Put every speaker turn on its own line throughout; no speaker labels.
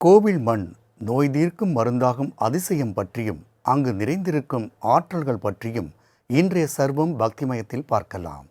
கோவில் மண் நோய் தீர்க்கும் மருந்தாகும் அதிசயம் பற்றியும் அங்கு நிறைந்திருக்கும் ஆற்றல்கள் பற்றியும் இன்றைய சர்வம் பக்திமயத்தில் பார்க்கலாம்.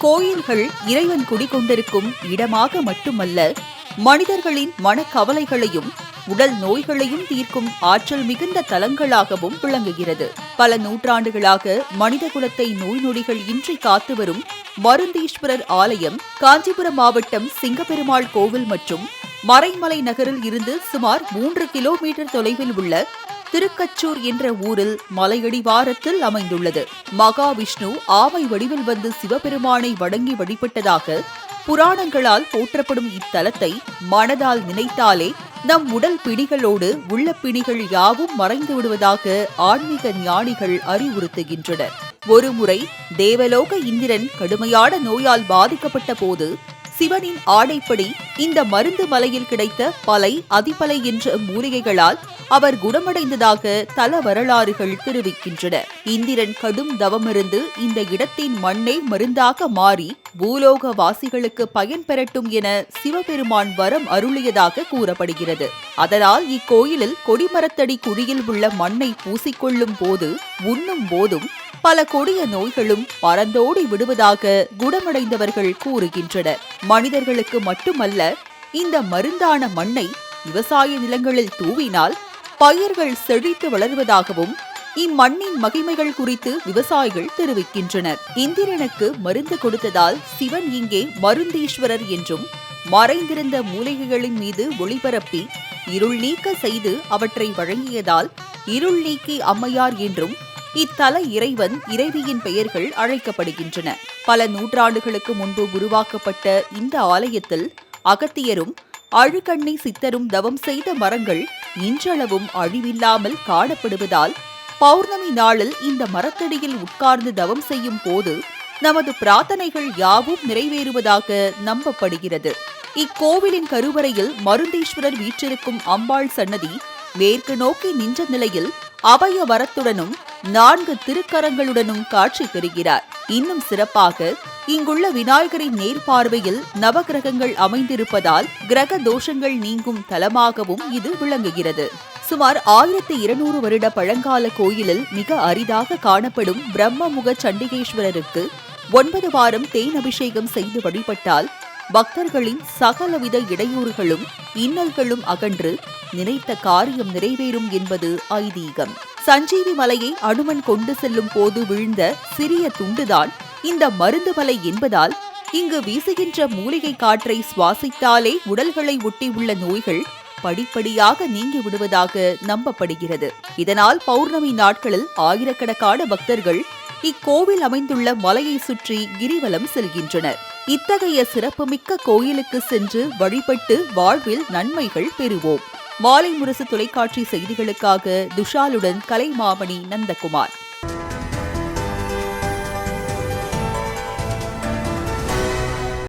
கோயில்கள் இறைவன் குடிகொண்டிருக்கும் இடமாக மட்டுமல்ல மனிதர்களின் மனக்கவலைகளையும் உடல் நோய்களையும் தீர்க்கும் ஆற்றல் மிகுந்த தலங்களாகவும் விளங்குகிறது. பல நூற்றாண்டுகளாக மனித குலத்தை நோய் நொடிகள் இன்றி காத்து வரும் மருந்தீஸ்வரர் ஆலயம் காஞ்சிபுரம் மாவட்டம் சிங்கப்பெருமாள் கோவில் மற்றும் மறைமலை நகரில் இருந்து சுமார் மூன்று கிலோமீட்டர் தொலைவில் உள்ள திருக்கச்சூர் என்ற ஊரில் மலையடிவாரத்தில் அமைந்துள்ளது. மகாவிஷ்ணு ஆமை வடிவில் வந்து சிவபெருமானை வணங்கி வழிபட்டதாக புராணங்களால் போற்றப்படும் இத்தலத்தை மனதால் நினைத்தாலே நம் உடல் பிணிகளோடு உள்ள பிணிகள் யாவும் மறைந்து விடுவதாக ஆன்மீக ஞானிகள் அறிவுறுத்துகின்றனர். ஒருமுறை தேவலோக இந்திரன் கடுமையான நோயால் பாதிக்கப்பட்ட போது சிவனின் ஆடைப்படி இந்த மருந்து மலையில் கிடைத்த பலை அதிபலை என்ற மூலிகைகளால் அவர் குணமடைந்ததாக தல வரலாறுகள் தெரிவிக்கின்றன. இந்திரன் கடும் தவமிருந்து இந்த இடத்தின் மண்ணை மருந்தாக மாறி பூலோக வாசிகளுக்கு பயன் பெறட்டும் என சிவபெருமான் வரம் அருளியதாக கூறப்படுகிறது. அதனால் இக்கோயிலில் கொடிமரத்தடி குழியில் உள்ள மண்ணை பூசிக்கொள்ளும் போது உண்ணும் போதும் பல கொடிய நோய்களும் பறந்தோடி விடுவதாக குணமடைந்தவர்கள் கூறுகின்றனர். மனிதர்களுக்கு மட்டுமல்ல இந்த மருந்தான மண்ணை விவசாய நிலங்களில் தூவினால் பயிர்கள் செழித்து வளர்வதாகவும் இம்மண்ணின் மகிமைகள் குறித்து விவசாயிகள் தெரிவிக்கின்றனர். இந்திரனுக்கு மருந்து கொடுத்ததால் சிவன் இங்கே மருந்தீஸ்வரர் என்றும் மறைந்திருந்த மூலிகைகளின் மீது ஒளிபரப்பி இருள் நீக்க செய்து அவற்றை வழங்கியதால் இருள் நீக்கி அம்மையார் என்றும் இத்தல இறைவன் இறைவியின் பெயர்கள் அழைக்கப்படுகின்றன. பல நூற்றாண்டுகளுக்கு முன்பு உருவாக்கப்பட்ட இந்த ஆலயத்தில் அகத்தியரும் அழுகண்ணி சித்தரும் தவம் செய்த மரங்கள் இன்றளவும் அழிவில்லாமல் காணப்படுவதால் பௌர்ணமி நாளில் இந்த மரத்தடியில் உட்கார்ந்து தவம் செய்யும் போது நமது பிரார்த்தனைகள் யாவும் நிறைவேறுவதாக நம்பப்படுகிறது. இக்கோவிலின் கருவறையில் மருந்தீஸ்வரர் வீற்றிருக்கும் அம்பாள் சன்னதி மேற்கு நோக்கி நின்ற நிலையில் அபய வரத்துடனும் நான்கு திருக்கரங்களுடனும் காட்சி பெறுகிறார் இன்னும் சிறப்பாக இங்குள்ள விநாயகரின் நேர்பார்வையில் நவகிரகங்கள் அமைந்திருப்பதால் கிரக தோஷங்கள் நீங்கும் தலமாகவும் இது விளங்குகிறது. சுமார் ஆயிரத்தி இருநூறு வருட பழங்கால கோயிலில் மிக அரிதாக காணப்படும் பிரம்மமுக சண்டிகேஸ்வரருக்கு ஒன்பது வாரம் தேன் அபிஷேகம் செய்து வழிபட்டால் பக்தர்களின் சகலவித இடையூறுகளும் இன்னல்களும் அகன்று நினைத்த காரியம் நிறைவேறும் என்பது ஐதீகம். சஞ்சீவி மலையை அனுமன் கொண்டு செல்லும் போது விழுந்த சிறிய துண்டுதான் இந்த மருந்து மலை என்பதால் இங்கு வீசுகின்ற மூலிகை காற்றை சுவாசித்தாலே உடல்களை ஒட்டியுள்ள நோய்கள் படிப்படியாக நீங்கி விடுவதாக நம்பப்படுகிறது. இதனால் பௌர்ணமி நாட்களில் ஆயிரக்கணக்கான பக்தர்கள் இக்கோவில் அமைந்துள்ள மலையை சுற்றி கிரிவலம் செல்கின்றனர். இத்தகைய சிறப்புமிக்க கோயிலுக்கு சென்று வழிபட்டு வாழ்வில் நன்மைகள் பெறுவோம். மாலை முரசு தொலைக்காட்சி செய்திகளுக்காக துஷாலுடன் கலைமாமணி நந்தகுமார்.